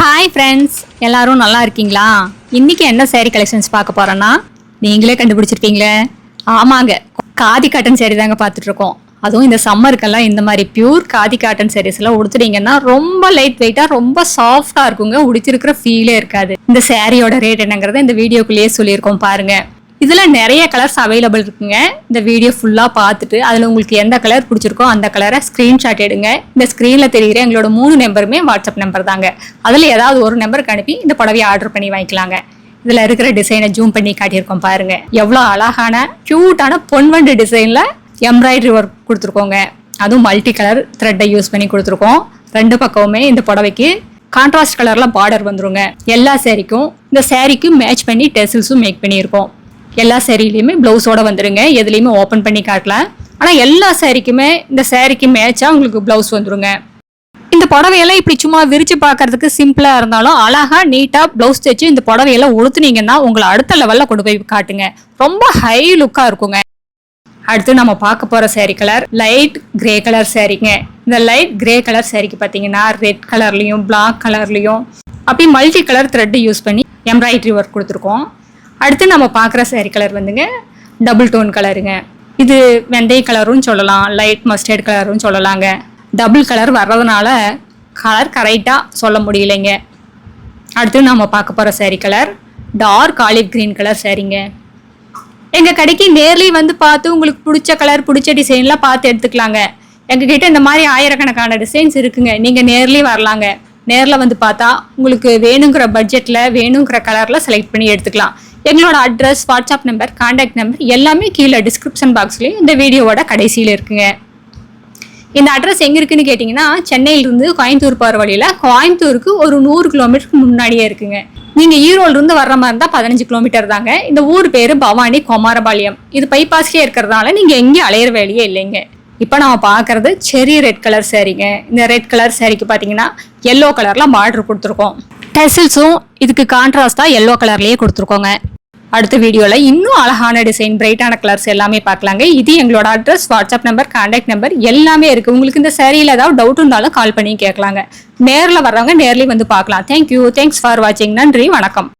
Hi friends எல்லாரும் நல்லா இருக்கீங்களா? இன்னைக்கு என்ன சேரீ கலெக்ஷன்ஸ் பார்க்க போறோன்னா நீங்களே கண்டுபிடிச்சிருப்பீங்களே ஆமாங்க காதி காட்டன் சேரீ தாங்க பார்த்துட்டு இருக்கோம் அதுவும் இந்த சம்மருக்கெல்லாம் இந்த மாதிரி பியூர் காதி காட்டன் sarees எல்லாம் உடுத்துட்டீங்கன்னா ரொம்ப லைட் வெயிட்டாக ரொம்ப சாஃப்டா இருக்குங்க. உடுத்திருக்கிற ஃபீலே இருக்காது. இந்த சேரீயோட ரேட் என்னங்கிறத இந்த வீடியோக்குள்ளேயே சொல்லியிருக்கோம் பாருங்க. இதில் நிறைய கலர்ஸ் அவைலபிள் இருக்குங்க. இந்த வீடியோ ஃபுல்லாக பார்த்துட்டு அதில் உங்களுக்கு எந்த கலர் பிடிச்சிருக்கோ அந்த கலரை ஸ்க்ரீன்ஷாட் எடுங்க. இந்த ஸ்க்ரீனில் தெரிகிற எங்களோட மூணு நம்பருமே வாட்ஸ்அப் நம்பர் தாங்க. அதில் ஏதாவது ஒரு நம்பருக்கு அனுப்பி இந்த புடவையை ஆர்டர் பண்ணி வாங்கிக்கலாங்க. இதில் இருக்கிற டிசைனை ஜூம் பண்ணி காட்டியிருக்கோம் பாருங்க. எவ்வளோ அழகான க்யூட்டான பொன்வண்டு டிசைனில் எம்ப்ராய்டரி ஒர்க் கொடுத்துருக்கோங்க. அதுவும் மல்டி கலர் த்ரெட்டை யூஸ் பண்ணி கொடுத்துருக்கோம். ரெண்டு பக்கமுமே இந்த புடவைக்கு கான்ட்ராஸ்ட் கலரில் பார்டர் வந்துருங்க. எல்லா சேரீக்கும் இந்த சேரீக்கும் மேட்ச் பண்ணி டெசில்ஸும் மேக் பண்ணியிருக்கோம். எல்லா சேரீலையுமே ப்ளவுஸோட வந்துருங்க. எதுலேயுமே ஓப்பன் பண்ணி காட்டல. ஆனால் எல்லா சேரீக்குமே இந்த சேரீக்கு மேட்சாக உங்களுக்கு ப்ளவுஸ் வந்துருங்க. இந்த புடவையெல்லாம் இப்படி சும்மா விரிச்சு பார்க்கறதுக்கு சிம்பிளா இருந்தாலும் அழகா நீட்டா ப்ளவுஸ் தைச்சு இந்த புடவையெல்லாம் உளுத்துனீங்கன்னா உங்களை அடுத்த லெவல்ல கொண்டு போய் காட்டுங்க. ரொம்ப ஹை லுக்கா இருக்குங்க. அடுத்து நம்ம பார்க்க போற saree colour light grey colour சேரீங்க இந்த லைட் கிரே கலர் சேரீக்கு பார்த்தீங்கன்னா ரெட் கலர்லயும் பிளாக் கலர்லயும் அப்படி மல்டி கலர் த்ரெட் யூஸ் பண்ணி எம்ப்ராய்டரி ஒர்க் கொடுத்துருக்கோம். அடுத்து நம்ம பார்க்குற சேரி கலர் வந்துங்க டபுள் டோன் கலருங்க இது வெந்தய கலரும் சொல்லலாம் லைட் மஸ்டர்ட் கலரும் சொல்லலாங்க. டபுள் கலர் வர்றதுனால கலர் கரெக்டாக சொல்ல முடியலைங்க. அடுத்து நம்ம பார்க்க போகிற saree colour dark olive green colour சேரீங்க எங்கள் கடைக்கு நேர்லேயே வந்து பார்த்து உங்களுக்கு பிடிச்ச கலர் பிடிச்ச டிசைன்லாம் பார்த்து எடுத்துக்கலாங்க. எங்ககிட்ட இந்த மாதிரி ஆயிரக்கணக்கான டிசைன்ஸ் இருக்குங்க. நீங்கள் நேர்லேயே வரலாங்க. நேரில் வந்து பார்த்தா உங்களுக்கு வேணுங்கிற பட்ஜெட்டில் வேணுங்கிற கலரில் செலக்ட் பண்ணி எடுத்துக்கலாம். எங்களோட address WhatsApp number contact number எல்லாமே கீழே டிஸ்கிரிப்ஷன் பாக்ஸ்லேயும் இந்த வீடியோவோட கடைசியில் இருக்குங்க. இந்த அட்ரஸ் எங்கே இருக்குன்னு கேட்டிங்கன்னா சென்னையிலிருந்து கோயம்புத்தூர் போகிற வழியில் கோயம்புத்தூருக்கு ஒரு நூறு கிலோமீட்டருக்கு முன்னாடியே இருக்குங்க. நீங்கள் ஈரோடுலேருந்து வர்ற மாதிரி இருந்தால் பதினஞ்சு கிலோமீட்டர் தாங்க. இந்த ஊர் பேர் பவானி குமாரபாளையம். இது பைபாஸ்லேயே இருக்கிறதுனால நீங்கள் எங்கேயும் அலையிற வேலையே இல்லைங்க. இப்போ நம்ம பார்க்கறது செரி ரெட் கலர் சேரீங்க இந்த ரெட் கலர் சேரீக்கு பார்த்தீங்கன்னா எல்லோ கலரில் பார்டர் கொடுத்துருக்கோம். டெசில்ஸும் இதுக்கு கான்ட்ராஸ்டாக எல்லோ கலர்லேயே கொடுத்துருக்கோங்க. அடுத்த வீடியோவில் இன்னும் அழகான டிசைன் பிரைட்டான கலர்ஸ் எல்லாமே பார்க்கலாங்க. இது எங்களோட address WhatsApp number contact number எல்லாமே இருக்குது உங்களுக்கு இந்த சேரீல ஏதாவது டவுட் இருந்தாலும் கால் பண்ணி கேட்கலாங்க. நேரில் வர்றவங்க நேர்லேயும் வந்து பார்க்கலாம். தேங்க்யூ தேங்க்ஸ் ஃபார் வாட்சிங் நன்றி. வணக்கம்.